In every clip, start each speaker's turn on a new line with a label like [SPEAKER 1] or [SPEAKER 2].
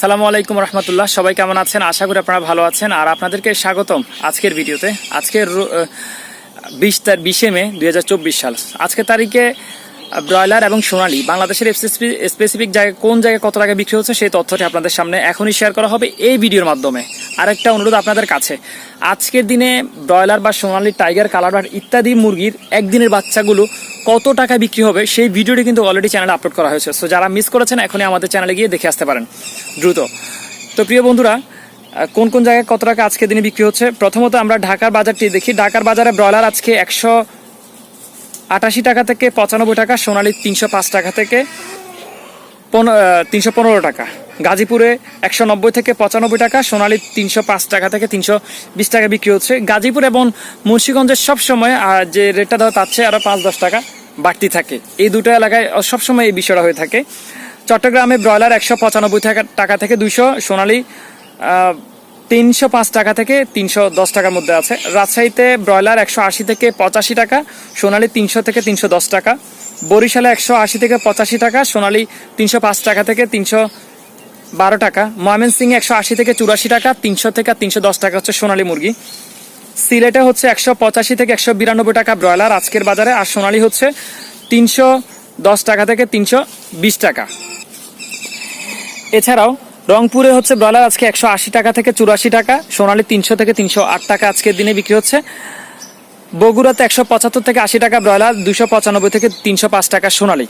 [SPEAKER 1] আসসালামু আলাইকুম রহমতুল্লাহ। সবাই কেমন আছেন? আশা করি আপনারা ভালো আছেন। আর আপনাদেরকে স্বাগতম আজকের ভিডিওতে। আজকের বিশ তার বিশে মে দু হাজার চব্বিশ সাল। আজকে তারিখে ব্রয়লার এবং সোনালী, বাংলাদেশের স্পেসিফিক জায়গায় কোন জায়গায় কত টাকা বিক্রি হচ্ছে সেই তথ্যটি আপনাদের সামনে এখনই শেয়ার করা হবে এই ভিডিওর মাধ্যমে। আরেকটা অনুরোধ আপনাদের কাছে, আজকের দিনে ব্রয়লার বা সোনালী টাইগার কালারবার ইত্যাদি মুরগির একদিনের বাচ্চাগুলো কত টাকা বিক্রি হবে সেই ভিডিওটি কিন্তু অলরেডি চ্যানেলে আপলোড করা হয়েছে। সো যারা মিস করেছেন, এখনই আমাদের চ্যানেলে গিয়ে দেখে আসতে পারেন। দ্রুত। তো প্রিয় বন্ধুরা কোন কোন জায়গায় কত টাকা আজকে দিনে বিক্রি হচ্ছে? প্রথমত আমরা ঢাকার বাজারটি দেখি। ঢাকার বাজারে ব্রয়লার আজকে একশো আটাশি টাকা থেকে পঁচানব্বই টাকা, সোনালী তিনশো পাঁচ টাকা থেকে তিনশো পনেরো টাকা। গাজীপুরে একশো নব্বই থেকে পঁচানব্বই টাকা, সোনালী তিনশো পাঁচ টাকা থেকে তিনশো বিশ টাকা বিক্রি হচ্ছে। গাজীপুর এবং মুন্সীগঞ্জের সবসময় যে রেটটা ধরো তার চেয়ে আরও পাঁচ দশ টাকা বাড়তি থাকে। এই দুটো এলাকায় সবসময় এই বিষয়টা হয়ে থাকে। চট্টগ্রামে ব্রয়লার একশো পঁচানব্বই টাকা থেকে দুশো সোনালী তিনশো পাঁচ টাকা থেকে তিনশো দশ টাকার মধ্যে আছে। রাজশাহীতে ব্রয়লার একশো আশি থেকে পঁচাশি টাকা, সোনালি তিনশো থেকে তিনশো দশ টাকা, বরিশালে একশো আশি থেকে পঁচাশি টাকা, সোনালি তিনশো পাঁচ টাকা থেকে তিনশো বারো টাকা, ময়মনসিংহে একশো আশি থেকে চুরাশি টাকা, তিনশো থেকে তিনশো দশ টাকা হচ্ছে সোনালী মুরগি। সিলেটে হচ্ছে একশো পঁচাশি থেকে একশো বিরানব্বই টাকা ব্রয়লার আজকের বাজারে, আর সোনালি হচ্ছে তিনশো দশ টাকা থেকে তিনশো বিশ টাকা। এছাড়াও রংপুরে হচ্ছে ব্রয়লার আজকে একশো আশি টাকা থেকে চুরাশি টাকা, সোনালী তিনশো থেকে তিনশো আট টাকা আজকের দিনে বিক্রি হচ্ছে। বগুড়াতে একশো পঁচাত্তর থেকে আশি টাকা ব্রয়লার, দুশো পঁচানব্বই থেকে তিনশো পাঁচ টাকা সোনালি।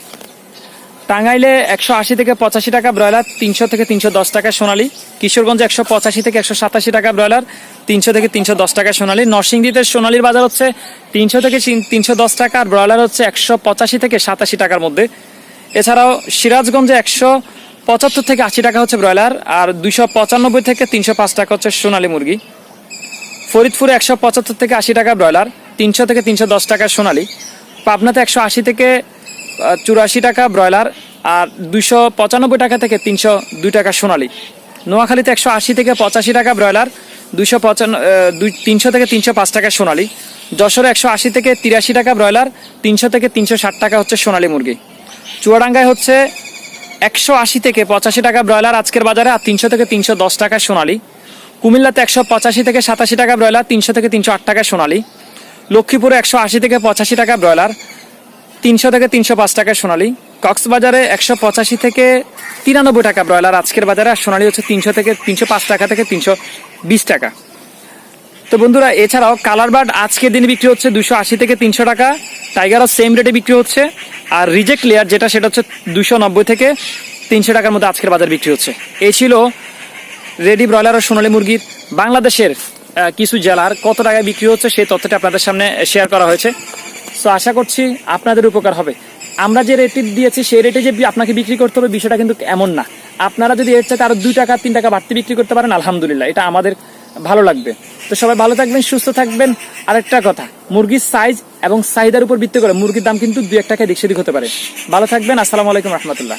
[SPEAKER 1] টাঙ্গাইলে একশো আশি থেকে পঁচাশি টাকা ব্রয়লার, তিনশো থেকে তিনশো দশ টাকা সোনালী। কিশোরগঞ্জে একশো পঁচাশি থেকে একশো সাতাশি টাকা ব্রয়লার, তিনশো থেকে তিনশো দশ টাকা সোনালি। নরসিংদীতে সোনালীর বাজার হচ্ছে তিনশো থেকে তিনশো দশ টাকা আর ব্রয়লার হচ্ছে একশো পঁচাশি থেকে সাতাশি টাকার মধ্যে। এছাড়াও সিরাজগঞ্জে একশো পঁচাত্তর থেকে আশি টাকা হচ্ছে ব্রয়লার আর দুইশো পঁচানব্বই থেকে তিনশো পাঁচ টাকা হচ্ছে সোনালি মুরগি। ফরিদপুরে একশো পঁচাত্তর থেকে আশি টাকা ব্রয়লার তিনশো থেকে তিনশো দশ টাকা সোনালি। পাবনাতে একশো আশি থেকে চুরাশি টাকা ব্রয়লার আর দুইশো পঁচানব্বই টাকা থেকে তিনশো দুই টাকা সোনালি। নোয়াখালীতে একশো আশি থেকে পঁচাশি টাকা ব্রয়লার দুইশো পঁচান্ন আহ, দুই তিনশো থেকে তিনশো পাঁচ টাকা সোনালি। যশোরে একশো আশি থেকে তিরাশি টাকা ব্রয়লার তিনশো থেকে তিনশো ষাট টাকা হচ্ছে সোনালী মুরগি। চুয়াডাঙ্গায় হচ্ছে একশো আশি থেকে পঁচাশি টাকা ব্রয়লার আজকের বাজারে আর তিনশো থেকে তিনশো দশ টাকা সোনালি। কুমিল্লাতে একশো পঁচাশি থেকে সাতাশি টাকা ব্রয়লার, তিনশো থেকে তিনশো আট টাকা সোনালি। লক্ষ্মীপুরে একশো আশি থেকে পঁচাশি টাকা ব্রয়লার, তিনশো থেকে তিনশো পাঁচ টাকা সোনালি। কক্সবাজারে একশো পঁচাশি থেকে তিরানব্বই টাকা ব্রয়লার আজকের বাজারে, আর সোনালি হচ্ছে তিনশো থেকে তিনশো পাঁচ টাকা থেকে তিনশো বিশ টাকা। তো বন্ধুরা, এছাড়াও কালার বার্ড আজকের দিনে বিক্রি হচ্ছে দুশো আশি থেকে তিনশো টাকা। টাইগারও সেম রেটে বিক্রি হচ্ছে। আর রিজেক্ট লেয়ার যেটা, সেটা হচ্ছে দুশো নব্বই থেকে তিনশো টাকার মধ্যে আজকের বাজার বিক্রি হচ্ছে। এই ছিল রেডি ব্রয়লার ও সোনালী মুরগির বাংলাদেশের কিছু জেলার কত টাকায় বিক্রি হচ্ছে সেই তথ্যটা আপনাদের সামনে শেয়ার করা হয়েছে। সো আশা করছি আপনাদের উপকার হবে। আমরা যে রেটে দিয়েছি, সেই রেটে যে আপনাকে বিক্রি করতে হবে বিষয়টা কিন্তু এমন না। আপনারা যদি এর চাইতে আরও দুই টাকা, তিন টাকা বাড়তি বিক্রি করতে পারেন, আলহামদুলিল্লাহ। এটা আমাদের ভালো লাগবে। তো সবাই ভালো থাকবেন, সুস্থ থাকবেন। আরেকটা কথা, মুরগির সাইজ এবং চাহিদার উপর ভিত্তি করে মুরগির দাম কিন্তু দু এক টাকায় দিক সেদিক হতে পারে। ভালো থাকবেন, আসসালামু আলাইকুম রহমতুল্লাহ।